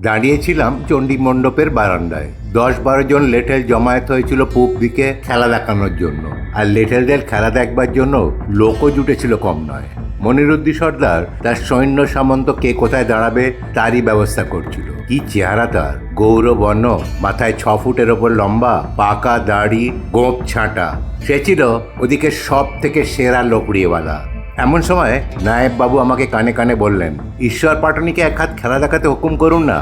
দাঁড়িয়েছিলাম চণ্ডী মণ্ডপের বারান্দায়। দশ বারো জন লেটেল জমায়েত হয়েছিল পূব দিকে খেলা দেখানোর জন্য। আর লেটেলদের খেলা দেখবার জন্য লোকও জুটেছিল কম নয়। মনিরুদ্দি সর্দার, তার সৈন্য সামন্ত কে কোথায় দাঁড়াবে তারই ব্যবস্থা করছিল। কি চেহারা তার? গৌরবর্ণ মাথায় ছ ফুটের ওপর লম্বা, পাকা দাড়ি গোপ ছাঁটা। সে ছিল ওদিকে সব থেকে সেরা লোকড়িয়েওয়ালা। এমন সময় নায়েব বাবু আমাকে কানে কানে বললেন, ঈশ্বর পাটনিকে এক হাত খেলা দেখাতে হুকুম করুন না।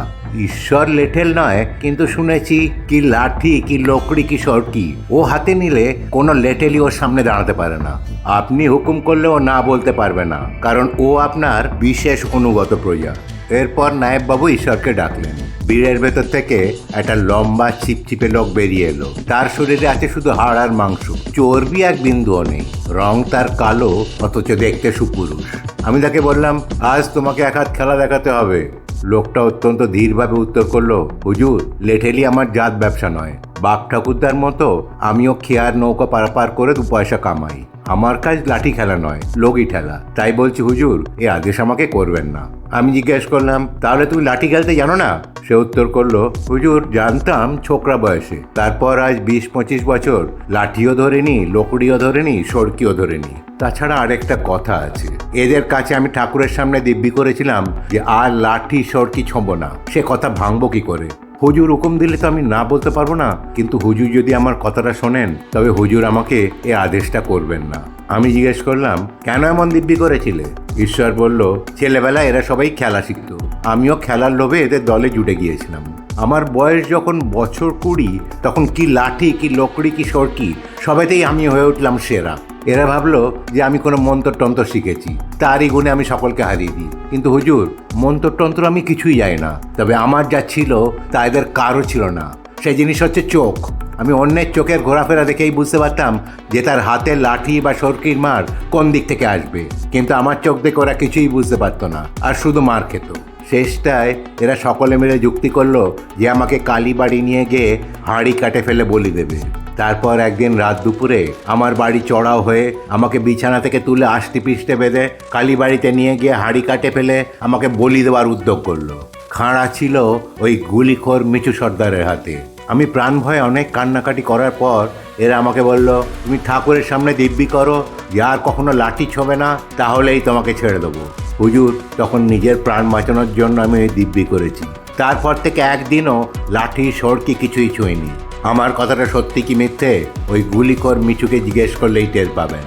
ঈশ্বর লেঠেল নয়, কিন্তু শুনেছি কি লাঠি, কি লকড়ি, কি সরকি। ও হাতে নিলে কোনো লেটেলই ওর সামনে দাঁড়াতে পারে না। আপনি হুকুম করলেও না বলতে পারবে না, কারণ ও আপনার বিশেষ অনুগত প্রজা। এরপর নায়েব বাবু ঈশ্বরকে ডাকলেন। বীরের ভেতর থেকে একটা লম্বা ছিপছিপে লোক বেরিয়ে এলো। তার শরীরে আছে শুধু হাড় আর মাংস। চর্বি এক বিন্দুও নেই। রং তার কালো, অথচ দেখতে সুপুরুষ। আমি তাকে বললাম, আজ তোমাকে এক হাত খেলা দেখাতে হবে। লোকটা অত্যন্ত ধীরভাবে উত্তর করল, হুজুর, লেঠেলি আমার জাত ব্যবসা নয়। বাঘ ঠাকুরদার মতো আমিও খেয়ার নৌকা পারাপার করে দু পয়সা কামাই। আমার কাজ লাঠি খেলা নয়, লগি ঠেলা। তাই বলছি, হুজুর, এ আদেশ আমাকে করবেন না। আমি জিজ্ঞেস করলাম, তাহলে তুমি লাঠি খেলতে জানো না? সে উত্তর করল, হুজুর, জানতাম ছোকরা বয়সে। তারপর আজ বিশ পঁচিশ বছর, লাঠিও ধরেনি, লকড়িও ধরেনি, সড়কিও ধরেনি। তাছাড়া আরেকটা কথা আছে। এদের কাছে আমি ঠাকুরের সামনে দিব্যি করেছিলাম যে, আর লাঠি, সড়কি ছোঁব না। সে কথা ভাঙবো কি করে? হুজুর হুকুম দিলে তো আমি না বলতে পারব না। কিন্তু হুজুর যদি আমার কথাটা শোনেন, তবে হুজুর আমাকে এ আদেশটা করবেন না। আমি জিজ্ঞেস করলাম, কেন এমন দিব্যি করেছিলে? ঈশ্বর বলল ছেলেবেলায় এরা সবাই খেলা শিখত। আমিও খেলার লোভে এদের দলে জুটে গিয়েছিলাম। আমার বয়স যখন বছর কুড়ি, তখন কি লাঠি, কি লকড়ি, কি সরকি, সবেতেই আমি হয়ে উঠলাম সেরা। এরা ভাবলো যে আমি কোনো মন্ত্রতন্ত্র শিখেছি। তারই গুণে আমি সকলকে হারিয়ে দিই। কিন্তু হুজুর, মন্ত্রতন্ত্র আমি কিছুই যাই না। তবে আমার যা ছিল, তা এদের কারও ছিল না। সেই জিনিস হচ্ছে চোখ। আমি অন্যের চোখের ঘোরাফেরা দেখেই বুঝতে পারতাম যে তার হাতে লাঠি বা সরকির মার কোন দিক থেকে আসবে। কিন্তু আমার চোখ দেখে ওরা কিছুই বুঝতে পারতো না, আর শুধু মার খেত। শেষটায় এরা সকলে মিলে যুক্তি করল যে আমাকে কালীবাড়ি নিয়ে গিয়ে হাঁড়ি কাটে ফেলে বলি দেবে। তারপর একদিন রাত দুপুরে আমার বাড়ি চড়াও হয়ে আমাকে বিছানা থেকে তুলে আষ্টি পিষ্টে বেঁধে কালীবাড়িতে নিয়ে গিয়ে হাঁড়ি কাটে ফেলে আমাকে বলি দেওয়ার উদ্যোগ করল। খাঁড়া ছিল ওই গুলিখোর মিচু সর্দারের হাতে। আমি প্রাণ ভয়ে অনেক কান্নাকাটি করার পর এরা আমাকে বলল, তুমি ঠাকুরের সামনে দিব্যি করো, যে আর কখনো লাঠি ছোবে না, তাহলেই তোমাকে ছেড়ে দেবো। হুজুর, তখন নিজের প্রাণ বাঁচানোর জন্য আমি দিব্যি করেছি। তারপর থেকে একদিনও লাঠি, সড়কি কিছুই ছুঁইনি। আমার কথাটা সত্যি কি মিথ্যে? ওই গুলিকর মিচুকে জিজ্ঞেস করলেই টের পাবেন।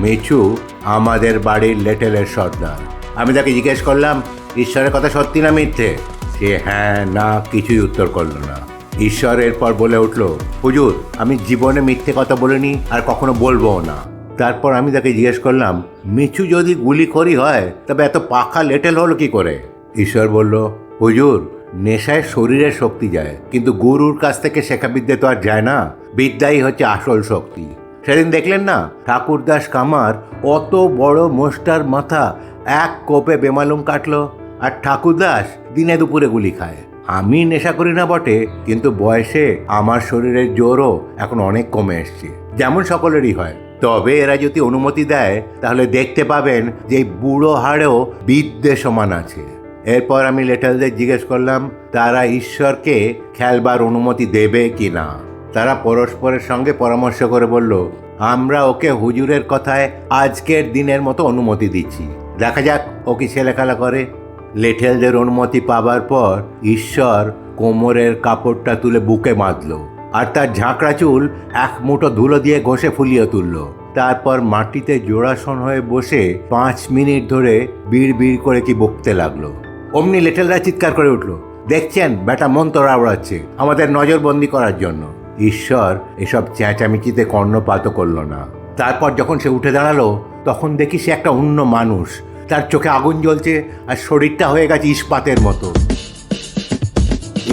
মিচু আমাদের বাড়ির লেটেলের সর্দার। আমি তাকে জিজ্ঞেস করলাম, ঈশ্বরের কথা সত্যি না মিথ্যে? সে হ্যাঁ না, কিছুই উত্তর করল না। ঈশ্বর এরপর বলে উঠল, হুজুর, আমি জীবনে মিথ্যে কথা বলিনি আর কখনো বলব না। তারপর আমি তাকে জিজ্ঞেস করলাম মিচু যদি গুলি করি হয়, তবে এত পাখা লেটেল হলো কি করে? ঈশ্বর বলল, হুজুর নেশায় শরীরের শক্তি যায়, কিন্তু গুরুর কাছ থেকে শেখা বিদ্যে তো আর যায় না। বিদ্যাই হচ্ছে আসল শক্তি। সেদিন দেখলেন না, ঠাকুরদাস কামার অত বড় মোষ্টার মাথা এক কোপে বেমালুম কাটলো আর ঠাকুরদাস দিনে দুপুরে গুলি খায়। আমি নেশা করি না বটে, কিন্তু বয়সে আমার শরীরের জোরও এখন অনেক কমে এসছে। যেমন সকলেরই হয়। তবে এরা যদি অনুমতি দেয়, তাহলে দেখতে পাবেন যে বুড়ো হাড়েও বিদ্যে সমান আছে। এরপর আমি লেটালদের জিজ্ঞেস করলাম, তারা ঈশ্বরকে খেলবার অনুমতি দেবে কি না তারা পরস্পরের সঙ্গে পরামর্শ করে বলল, আমরা ওকে হুজুরের কথায় আজকের দিনের মতো অনুমতি দিচ্ছি। দেখা যাক ও কি ছেলে খেলা করে। লেঠেলদের অনুমতি পাবার পর ঈশ্বর কোমরের কাপড়টা তুলে বুকে বাঁধল আর তার ঝাঁকড়া চুল এক মুঠো ধুলো দিয়ে ঘষে ফুলিয়ে তুলল। তারপর মাটিতে জোড়াসন হয়ে বসে পাঁচ মিনিট ধরে বিড় বিড় করে কি বকতে লাগল। অমনি লেটেলরা চিৎকার করে উঠল, দেখছেন বেটা মন্ত্র আওড়াচ্ছে আমাদের নজরবন্দি করার জন্য। ঈশ্বর, এসব চেঁচামেচিতে কর্ণপাত করল না। তারপর যখন সে উঠে দাঁড়াল, তখন দেখি সে একটা অন্য মানুষ। তার চোখে আগুন জ্বলছে আর শরীরটা হয়ে গেছে ইস্পাতের মতো।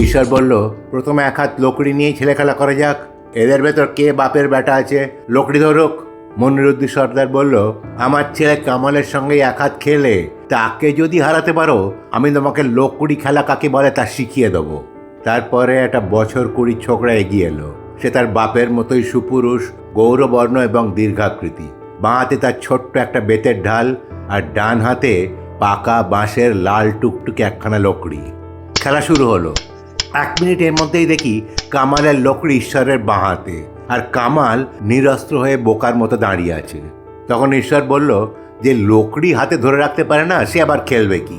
ঈশ্বর বলল, প্রথমে এক হাত লকড়ি নিয়ে ছেলে খেলা করা যাক। এদের ভেতর কে বাপের বেটা আছে? লকড়ি ধরুক। মনিরুদ্দিন সর্দার বলল, আমার ছেলে কামালের সঙ্গে এক হাত খেলে। তাকে যদি হারাতে পারো, আমি তোমাকে লকড়ি খেলা কাকে বলে তা শিখিয়ে দেবো। তারপরে একটা বছর কুড়ি ছোকরা এগিয়ে এলো। সে তার বাপের মতোই সুপুরুষ, গৌরবর্ণ এবং দীর্ঘাকৃতি। বাঁ হাতে তার ছোট্ট একটা বেতের ঢাল আর ডান হাতে পাকা বাঁশের লাল টুকটুকে একখানা লকড়ি। খেলা শুরু হলো। এক মিনিটের মধ্যেই দেখি কামালের লোকড়ি ঈশ্বরের বাঁ হাতে। আর কামাল নিরস্ত্র হয়ে বোকার মতো দাঁড়িয়ে আছে। তখন ঈশ্বর বলল যে লোকড়ি হাতে ধরে রাখতে পারে না, সে আবার খেলবে কি?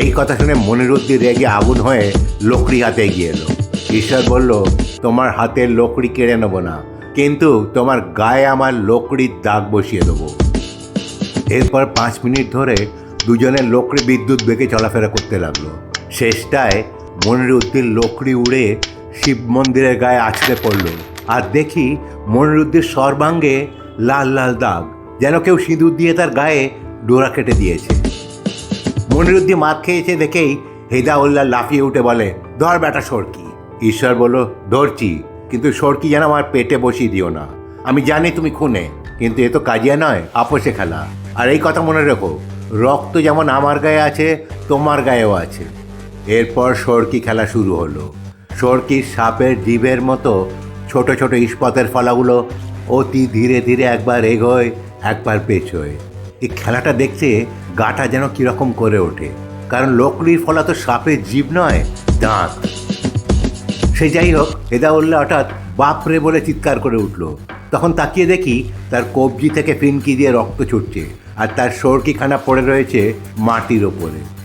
এই কথা শুনে মনিরুদ্দি রেগে আগুন হয়ে লোকড়ি হাতে এগিয়ে এলো। ঈশ্বর বলল, তোমার হাতের লোকড়ি কেড়ে নেব না, কিন্তু তোমার গায়ে আমার লোকড়ির দাগ বসিয়ে দেবো। এরপর পাঁচ মিনিট ধরে দুজনের লোকড়ি বিদ্যুৎ বেগে চলাফেরা করতে লাগল। শেষটায় মনিরুদ্দিন লোকড়ি উড়ে শিব মন্দিরের গায়ে আছড়ে পড়ল। আর দেখি মনিরুদ্দির সর্বাঙ্গে লাল লাল দাগ। যেন কেউ সিঁদুর দিয়ে তার গায়ে ডোরা কেটে দিয়েছে। মনিরুদ্দিন মার খেয়েছে দেখেই হেদা হেদাউল্লাহ লাফিয়ে উঠে বলে, ধর বেটা সরকি। ঈশ্বর বলল, ধরছি, কিন্তু সরকি যেন আমার পেটে বসিয়ে দিও না। আমি জানি তুমি খুনে, কিন্তু এ তো কাজিয়া নয়, আপোষে খেলা। আর এই কথা মনে রেখো, রক্ত যেমন আমার গায়ে আছে, তোমার গায়েও আছে। এরপর সরকি খেলা শুরু হলো। সরকির সাপের জীবের মতো ছোট ছোট ইস্পাতের ফলাগুলো অতি ধীরে ধীরে একবার এগোয় একবার পেছোয়। এই খেলাটা দেখতে গাটা যেন কীরকম করে ওঠে। কারণ লোকড়ির ফলা তো সাপের জীব নয়, দাঁত। সে যাই হোক এদা এদাউল্লাহ হঠাৎ বাপরে বলে চিৎকার করে উঠল। তখন তাকিয়ে দেখি তার কবজি থেকে ফিনকি দিয়ে রক্ত ছুটছে আর তার সরকিখানা পড়ে রয়েছে মাটির ওপরে।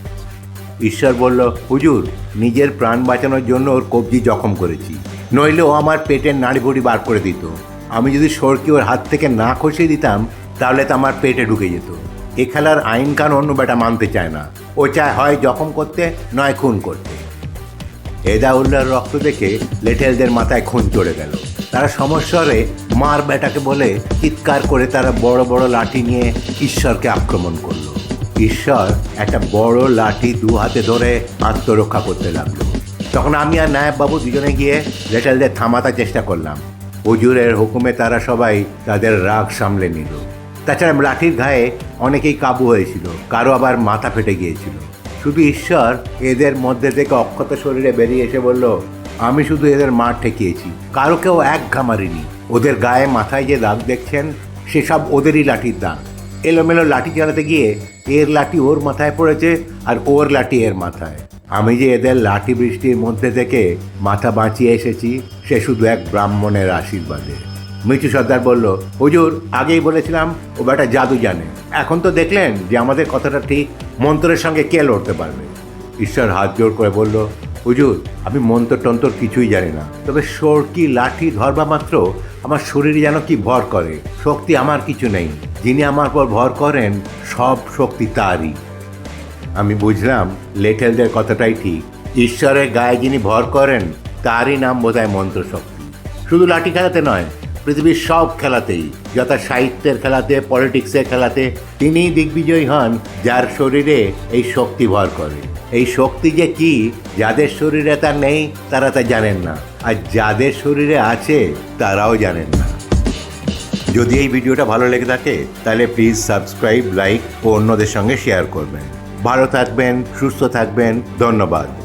ঈশ্বর বলল, হুজুর, নিজের প্রাণ বাঁচানোর জন্য ওর কবজি জখম করেছি। নইলে ও আমার পেটের নাড়িভুড়ি বার করে দিত। আমি যদি সরকি ওর হাত থেকে না খসিয়ে দিতাম তাহলে তো আমার পেটে ঢুকে যেত। এ খেলার আইন কানুন বেটা মানতে চায় না। ও চায় হয় জখম করতে, নয় খুন করতে। এদাউল্লাহর রক্ত দেখে লেটেলদের মাথায় খুন চড়ে গেল। তারা সমস্বরে মার বেটাকে বলে চিৎকার করে তারা বড় বড় লাঠি নিয়ে ঈশ্বরকে আক্রমণ করল। ঈশ্বর একটা বড় লাঠি দু হাতে ধরে আত্মরক্ষা করতে লাগল। তখন আমি আর নায়ব বাবু দুজনে গিয়ে লেটেলদের থামাতে চেষ্টা করলাম। হুজুরের হুকুমে তারা সবাই তাদের রাগ সামলে নিল। তাছাড়া লাঠির ঘায়ে অনেকেই কাবু হয়েছিল, কারও আবার মাথা ফেটে গিয়েছিল। শুধু ঈশ্বর এদের মধ্যে থেকে অক্ষত শরীরে বেরিয়ে এসে বলল, আমি শুধু এদের মার ঠেকিয়েছি, কারও কেউ এক ঘামারিনি ওদের গায়ে মাথায় যে দাগ দেখছেন, সেসব ওদেরই লাঠির দাগ। এলোমেলো লাঠি চালাতে গিয়ে এর লাঠি ওর মাথায় পড়েছে আর ওর লাঠি এর মাথায়। আমি যে এদের লাঠি বৃষ্টির মধ্যে থেকে মাথা বাঁচিয়ে এসেছি, সে শুধু এক ব্রাহ্মণের আশীর্বাদে। মিঠু সর্দার বলল, হুজুর, আগেই বলেছিলাম, ও বেটা জাদু জানে। এখন তো দেখলেন যে আমাদের কথাটা ঠিক মন্ত্রের সঙ্গে কে লড়তে পারবে? ঈশ্বর হাত জোর করে বলল, হুজুর, আমি মন্ত্র টন্তর কিছুই জানি না। তবে সরকি, লাঠি, ধরবা মাত্র আমার শরীরে যেন কি ভর করে। শক্তি আমার কিছু নেই। যিনি আমার পর ভর করেন, সব শক্তি তারই। আমি বুঝলাম লেটেলদের কথাটাই ঠিক। ঈশ্বরের গায়ে যিনি ভর করেন, তারই নাম বোধ বোধহয় মন্ত্রশক্তি। শুধু লাঠি খেলাতে নয় পৃথিবীর সব খেলাতেই, যথা সাহিত্যের খেলাতে, পলিটিক্সের খেলাতে, তিনিই দিগ্বিজয়ী হন, যার শরীরে এই শক্তি ভর করে। এই শক্তি যে কি, যাদের শরীরে তা নেই, তারা তা জানেন না। আর যাদের শরীরে আছে, তারাও জানেন না। যদি এই ভিডিওটা ভালো লেগে থাকে, তাহলে প্লিজ সাবস্ক্রাইব লাইক ও অন্যদের সঙ্গে শেয়ার করবেন। ভালো থাকবেন, সুস্থ থাকবেন, ধন্যবাদ।